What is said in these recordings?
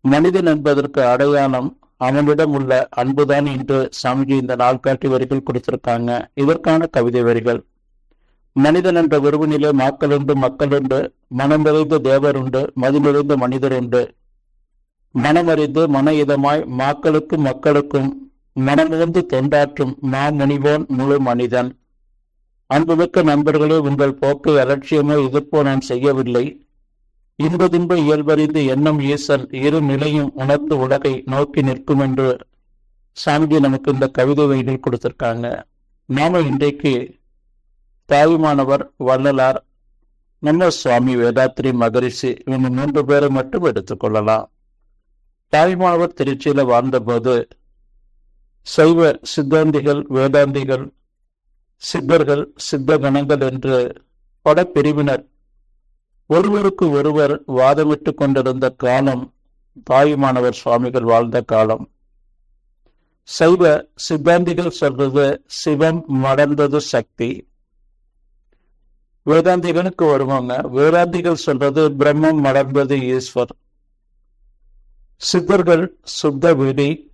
மனிதன் என்பதற்கு அடையாளம் அவனிடம் உள்ள அன்புதான் என்று சாமிஜி இந்த நாள்காட்டி வரிகள் கொடுத்திருக்காங்க. இதற்கான கவிதை வரிகள். மனிதன் என்ற விருவினிலே மாக்கள் உண்டு மக்கள் உண்டு மனமிறைந்த தேவர் உண்டு மதிமிறைந்த மனிதர் உண்டு. மனமறிந்து மன இதமாய் மாக்களுக்கும் மக்களுக்கும் மனமிருந்து தொண்டாற்றும் மாமுனிவோன் முழு மனிதன். அன்புமிக்க நண்பர்களே உங்கள் போக்கு அலட்சியமோ எதிர்ப்போ நான் செய்யவில்லை. இன்பதின்ப இயல்பறிந்து எண்ணம் ஈசல் இரு நிலையும் உணர்ந்து உலகை நோக்கி நிற்கும் என்று சாமிஜி நமக்கு இந்த கவிதை வகையில் கொடுத்திருக்காங்க. நாம இன்றைக்கு தாயுமானவர் வள்ளலார் நம்ம சுவாமி வேதாத்ரி மகரிஷி இவங்க மூன்று பேரை மட்டும் எடுத்துக்கொள்ளலாம் தாய்மானவர் திருச்சியில வாழ்ந்தபோது சைவ சித்தாந்திகள் வேதாந்திகள் சித்தர்கள் சித்த கணங்கள் என்று பல பிரிவினர் ஒருவருக்கு ஒருவர் வாதமிட்டு கொண்டிருந்த காலம் தாயுமானவர் சுவாமிகள் வாழ்ந்த காலம். சைவ சித்தாந்திகள் சொல்றது சிவம் மடர்ந்தது சக்தி. வேதாந்திகளுக்கு வருவாங்க. வேதாந்திகள் சொல்றது பிரம்மம் மடர்ந்தது ஈஸ்வர். சித்தர்கள் சுத்த விதி.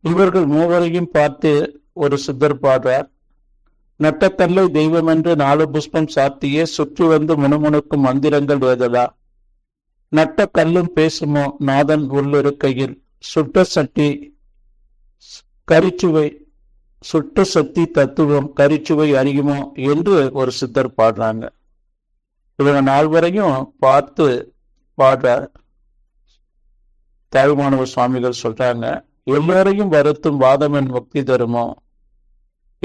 இவர்கள் மூவரையும் பார்த்து ஒரு சித்தர் பாடுறார். நட்டக்கல்லை தெய்வம் என்று நாலு புஷ்பம் சாத்தியே சுற்றி வந்து முணுமுணுக்கும் மந்திரங்கள் வேதலா நட்ட கல்லும் பேசுமோ நாதன் உள்ளிருக்கையில்? சுட்ட சட்டி கரிச்சுவை சுட்ட சக்தி தத்துவம் கரிச்சுவை அறியுமோ என்று ஒரு சித்தர் பாடுறாங்க. இவங்க நால்வரையும் பார்த்து பாடுற தேவமானவர் சுவாமிகள் சொல்றாங்க எல்லாரையும் வருத்தும் வாதம் என் முக்தி தருமோ?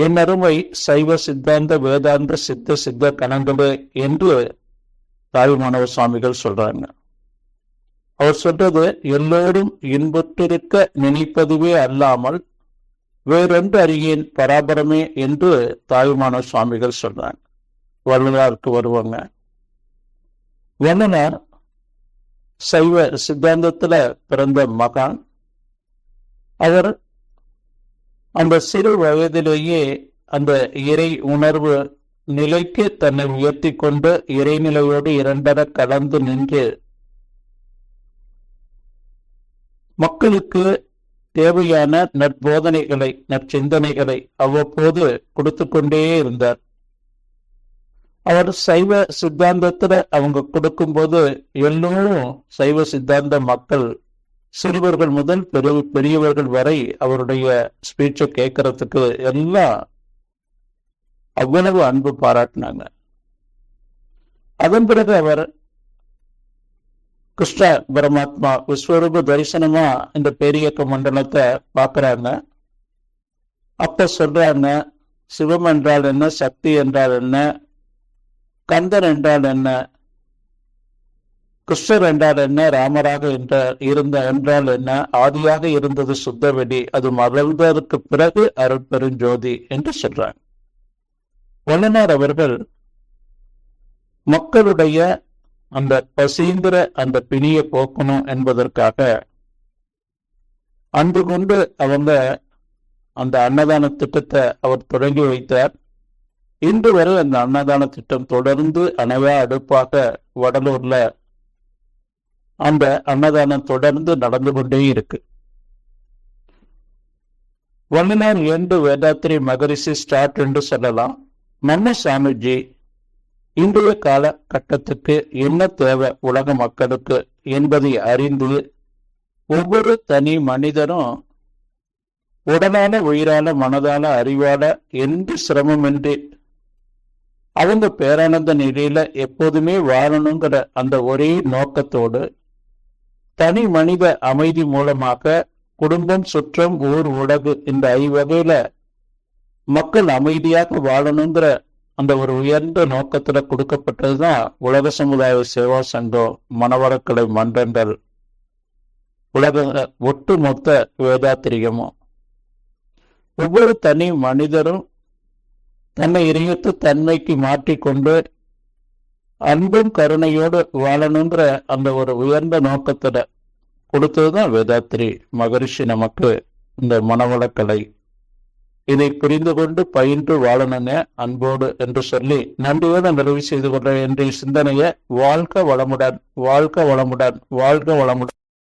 என் அருமை சைவ சித்தாந்த வேதாந்த சித்த சித்த கணங்களே என்று தாய்மானவ சுவாமிகள் சொல்றாங்க. அவர் சொல்றது எல்லோரும் இன்புற்றிருக்க நினைப்பதுவே அல்லாமல் வேறொன்று அறியேன் பராபரமே என்று தாய்மான சுவாமிகள் சொல்றாங்க. வள்ளலாருக்கு வருவாங்க. என்னன்னா சைவ சித்தாந்தத்துல பிறந்த மகான் அவர் அந்த சிறு வயதிலேயே அந்த இறை உணர்வு நிலைக்கு தன்னை உயர்த்தி கொண்டு இறைநிலையோடு இரண்டர கலந்து நின்று மக்களுக்கு தேவையான நற்போதனைகளை நற்சிந்தனைகளை அவ்வப்போது கொடுத்து கொண்டே இருந்தார். அவர் சைவ சித்தாந்தத்துல அவங்க கொடுக்கும்போது எல்லோரும் சைவ சித்தாந்த மக்கள் சிறுவர்கள் முதல் பெரு பெரியவர்கள் வரை அவருடைய ஸ்பீச்சை கேட்கறதுக்கு எல்லாம் அவ்வளவு அன்பு பாராட்டினாங்க. அதன் பிறகு அவர் கிருஷ்ண பரமாத்மா விஸ்வரூப தரிசனமா இந்த பெரியக்க மண்டலத்தை பார்க்கறாங்க. அப்ப சொல்றாங்க சிவம் என்றால் என்ன சக்தி என்றால் என்ன கந்தன் என்றால் என்ன கிருஷ்ணர் என்றால் என்ன? ராமராக என்ற இருந்த என்றால் என்ன? ஆதியாக இருந்தது சுத்தவெடி அது மலர்ந்ததற்கு பிறகு அருட்பெருஞ்சோதி என்று சொல்றாங்க வள்ளலார் அவர்கள் மக்களுடைய அந்த பசீந்திர அந்த பிணியை போக்கணும் என்பதற்காக அன்று கொண்டு அவங்க அந்த அன்னதான திட்டத்தை அவர் தொடங்கி வைத்தார். இன்று வரை அந்த அன்னதான திட்டம் தொடர்ந்து அனைவா அடுப்பாக வடலூர்ல அந்த அன்னதானம் தொடர்ந்து நடந்து கொண்டே இருக்கு. வல்லினார் என்று வேதாத்திரி மகரிஷி ஸ்டார்ட் என்று சொல்லலாம். நம்ம சாமிஜி இன்றைய காலகட்டத்துக்கு என்ன தேவை உலக மக்களுக்கு என்பதை அறிந்து ஒவ்வொரு தனி மனிதரும் உடனான உயிரான மனதான அறிவால எந்த சிரமமின்றி அவங்க பேரானந்த நிலையில எப்போதுமே வாழணுங்கிற அந்த ஒரே நோக்கத்தோடு தனி மனித அமைதி மூலமாக குடும்பம் சுற்றம் ஊர் உலகு இந்த ஐவகையில மக்கள் அமைதியாக வாழணுங்கிற அந்த ஒரு உயர்ந்த நோக்கத்துல கொடுக்கப்பட்டதுதான் உலக சமுதாய சேவா சங்கம் மனவரக்கலை மன்றங்கள் உலக ஒட்டுமொத்த வேதாத்திரியமும் ஒவ்வொரு தனி மனிதரும் தன்னை இறையத்து தன்மைக்கு மாற்றிக்கொண்டு அன்பும் கருணையோடு வாழணுன்ற அந்த ஒரு உயர்ந்த நோக்கத்துல கொடுத்ததுதான் வேதாத்திரி மகரிஷி நமக்கு இந்த மனவளக்கலை இதை புரிந்து கொண்டு பயின்று வாழணுங்க அன்போடு என்று சொல்லி நன்றியோடு நிறைவு செய்து கொள்ள என்ற சிந்தனையை வாழ்க வளமுடன் வாழ்க வளமுடன் வாழ்க வளமுடன்.